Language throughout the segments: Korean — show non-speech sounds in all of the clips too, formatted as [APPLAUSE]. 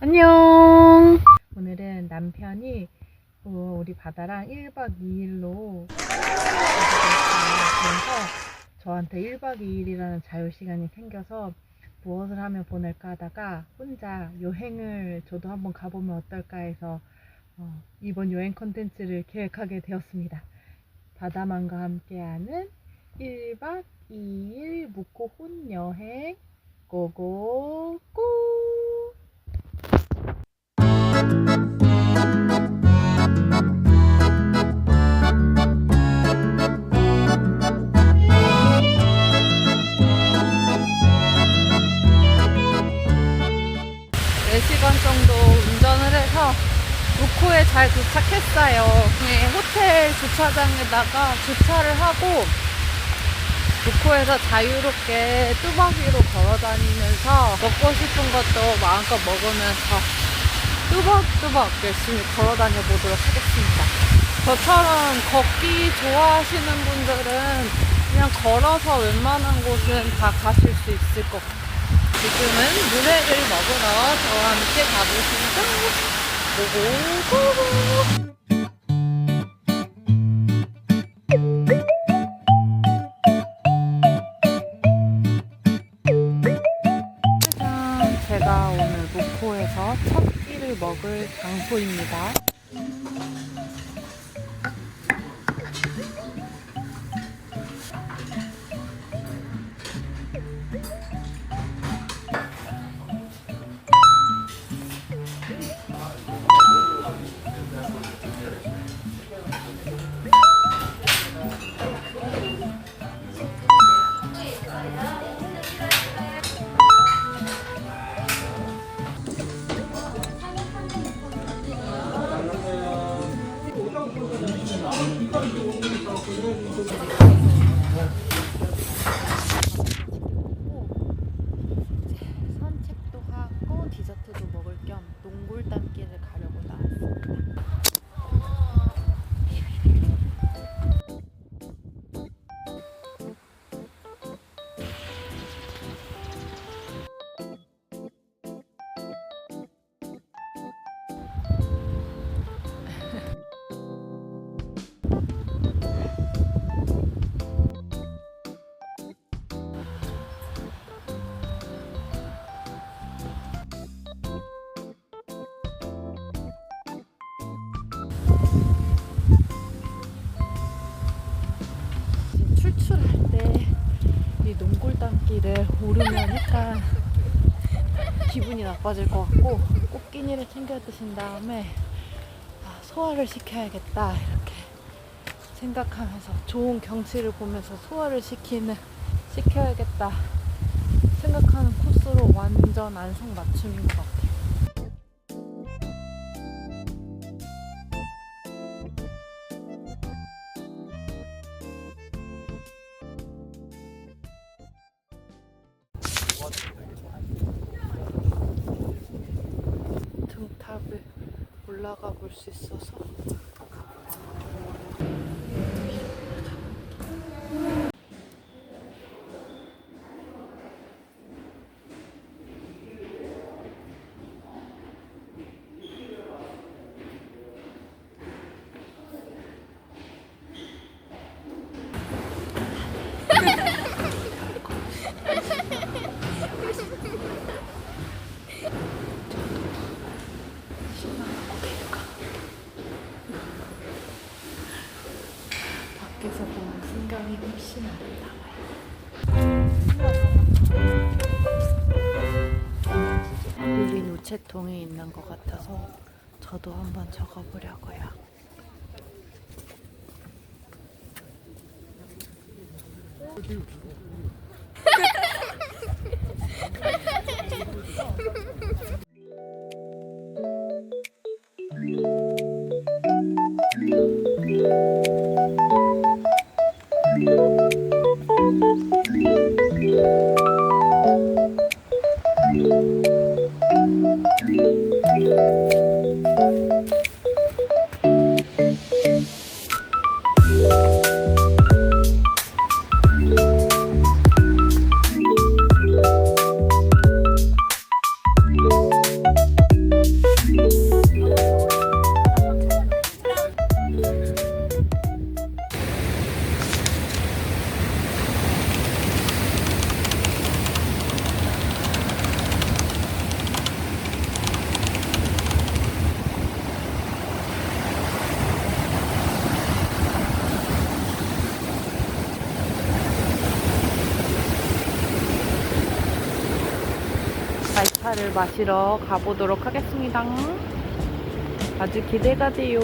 안녕. 오늘은 남편이 어, 우리 바다랑 1박 2일로 그래서 저한테 1박 2일이라는 자유 시간이 생겨서 무엇을 하며 보낼까 하다가 혼자 여행을 저도 한번 가보면 어떨까 해서 어, 이번 여행 컨텐츠를 계획하게 되었습니다. 바다만과 함께하는 1박 2일 묵고 혼 여행 고고고! 잘 도착했어요. 네, 호텔 주차장에다가 주차를 하고 루코에서 자유롭게 뚜벅이로 걸어 다니면서 먹고 싶은 것도 마음껏 먹으면서 뚜벅뚜벅 열심히 걸어 다녀 보도록 하겠습니다. 저처럼 걷기 좋아하시는 분들은 그냥 걸어서 웬만한 곳은 다 가실 수 있을 것 같아요. 지금은 물회를 먹으러 저와 함께 가보시죠. 고고고! 짜잔! 제가 오늘 목포에서 첫 끼를 먹을 장소입니다. 오르면 약간 기분이 나빠질 것 같고 꽃기니를 챙겨 드신 다음에 아, 소화를 시켜야겠다 이렇게 생각하면서 좋은 경치를 보면서 소화를 시키는 시켜야겠다 생각하는 코스로 완전 안성맞춤인 것 같아 올라가 볼 수 있어서 저도 한번 적어보려고요. 차를 마시러 가보도록 하겠습니다. 아주 기대가 돼요.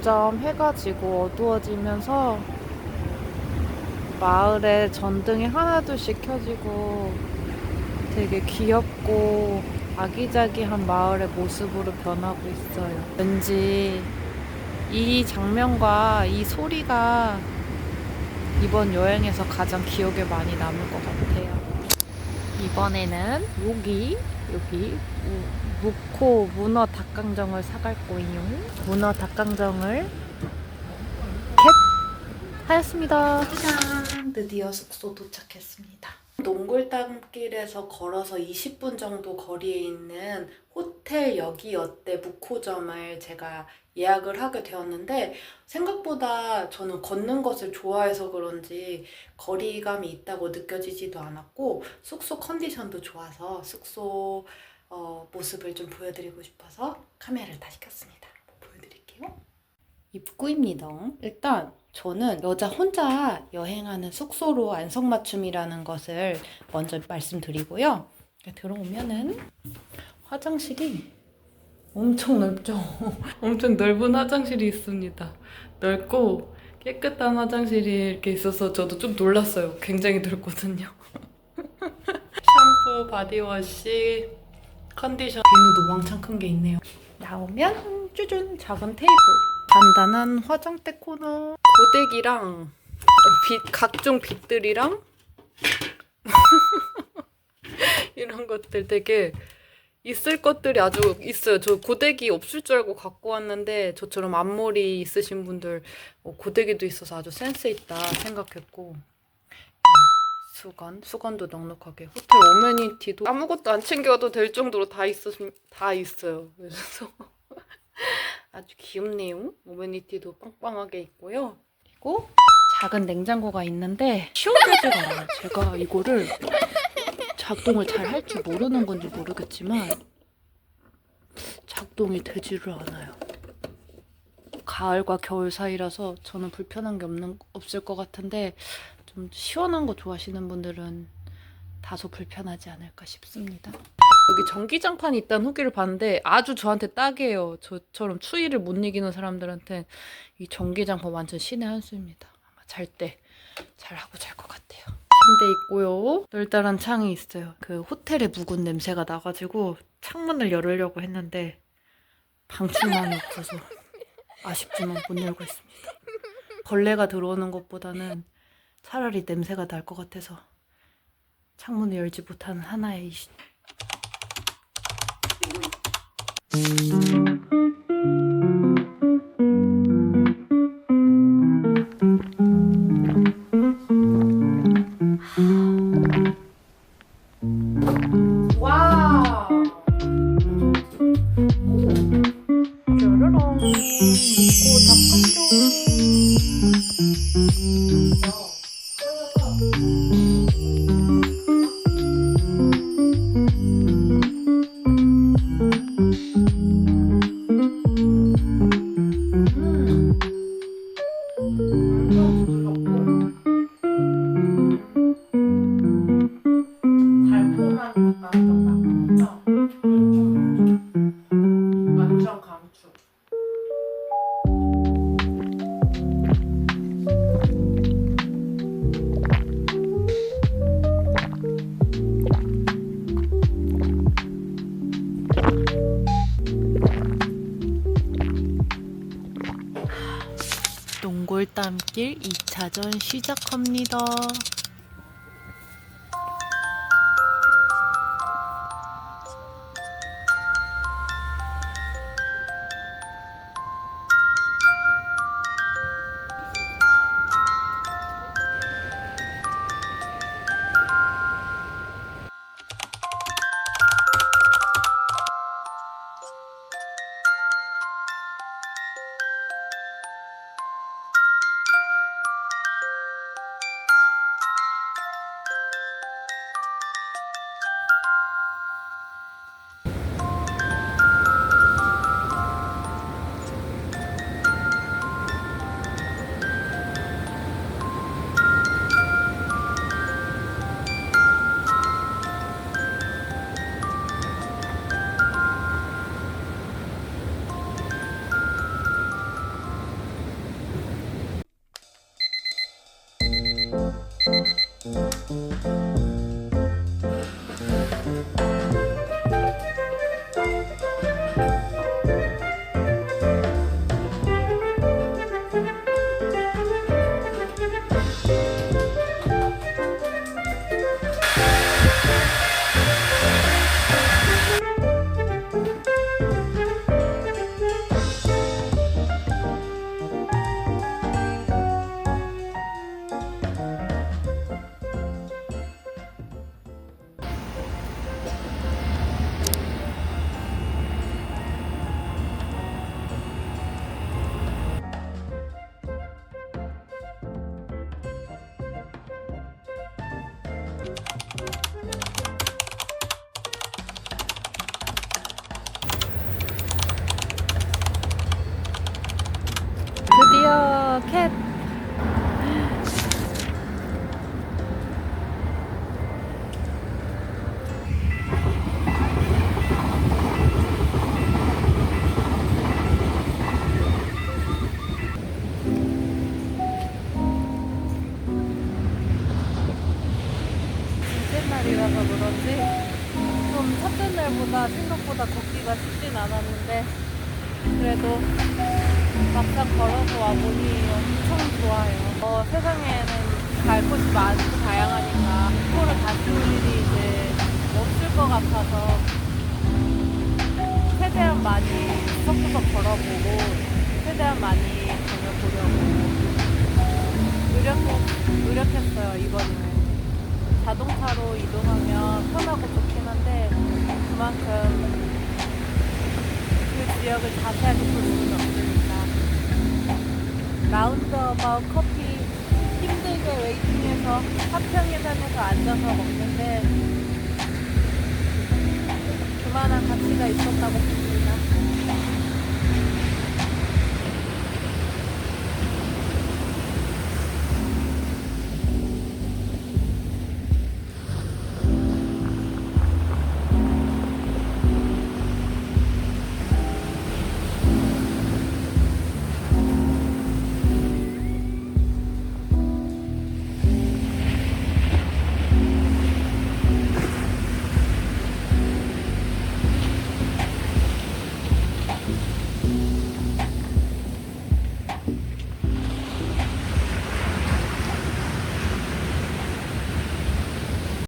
점점 해가 지고 어두워지면서 마을에 전등이 하나둘씩 켜지고 되게 귀엽고 아기자기한 마을의 모습으로 변하고 있어요. 왠지 이 장면과 이 소리가 이번 여행에서 가장 기억에 많이 남을 것 같아요. 이번에는 여기 여기 무- 무코 문어 닭강정을 사갈 거예요. 문어 닭강정을 캡 하였습니다. 짜잔! 드디어 숙소 도착했습니다. 농골담길에서 걸어서 20분 정도 거리에 있는 호텔 여기 어때 무코점을 제가 예약을 하게 되었는데 생각보다 저는 걷는 것을 좋아해서 그런지 거리감이 있다고 느껴지지도 않았고 숙소 컨디션도 좋아서 숙소 어, 모습을 좀 보여드리고 싶어서 카메라를 다시 켰습니다. 보여드릴게요. 입구입니다. 일단 저는 여자 혼자 여행하는 숙소로 안성맞춤이라는 것을 먼저 말씀드리고요. 들어오면은 화장실이 엄청 넓죠. [LAUGHS] 엄청 넓은 화장실이 있습니다. 넓고 깨끗한 화장실이 이렇게 있어서 저도 좀 놀랐어요. 굉장히 넓거든요. [LAUGHS] 샴푸, 바디워시, 컨디션 비누도 왕창 큰 게 있네요. 나오면 쭈준 작은 테이블. 간단한 화장대 코너. 고데기랑 빛, 각종 빛들이랑 [LAUGHS] 이런 것들 되게 있을 것들이 아주 있어요. 저 고데기 없을 줄 알고 갖고 왔는데 저처럼 앞머리 있으신 분들 어, 고데기도 있어서 아주 센스 있다 생각했고 음, 수건, 수건도 넉넉하게 호텔 어메니티도 아무것도 안 챙겨도 될 정도로 다 있어 다 있어요. 그래서 [LAUGHS] 아주 귀엽네요. 어메니티도 빵빵하게 있고요. 그리고 작은 냉장고가 있는데 시원하지가 않아요. [LAUGHS] 제가 이거를 작동을 잘 할 줄 모르는 건지 모르겠지만 작동이 되지를 않아요. 가을과 겨울 사이라서 저는 불편한 게 없는 없을 것 같은데 좀 시원한 거 좋아하시는 분들은 다소 불편하지 않을까 싶습니다. 여기 전기장판이 있다는 후기를 봤는데 아주 저한테 딱이에요. 저처럼 추위를 못 이기는 사람들한테 이 전기장판 완전 신의 한 수입니다. 아마 잘 때 잘 하고 잘 것 같아요. 침대 있고요. 널따란 창이 있어요. 그 호텔의 묵은 냄새가 나가지고 창문을 열으려고 했는데 방충망이 없어서 아쉽지만 못 열고 있습니다. 벌레가 들어오는 것보다는 차라리 냄새가 날 것 같아서 창문을 열지 못하는 하나의 이 시- 농골담길 2차전 시작합니다. 드디어 좀 첫째 날보다 생각보다 걷기가 쉽진 않았는데 그래도 막상 걸어서 와보니 엄청 좋아요. 어, 세상에는 갈 곳이 많고 다양하니까 다시 올 일이 이제 없을 것 같아서 최대한 많이 구석구석 걸어보고 최대한 많이 다녀보려고 노력, 노력했어요, 이번에는. 자동차로 이동하면 편하고 좋긴 한데 그만큼 그 지역을 자세하게 볼 수는 없으니까 라운드어바웃 커피 힘들게 웨이팅해서 화평회관에서 앉아서 먹는데 그만한 가치가 있었다고.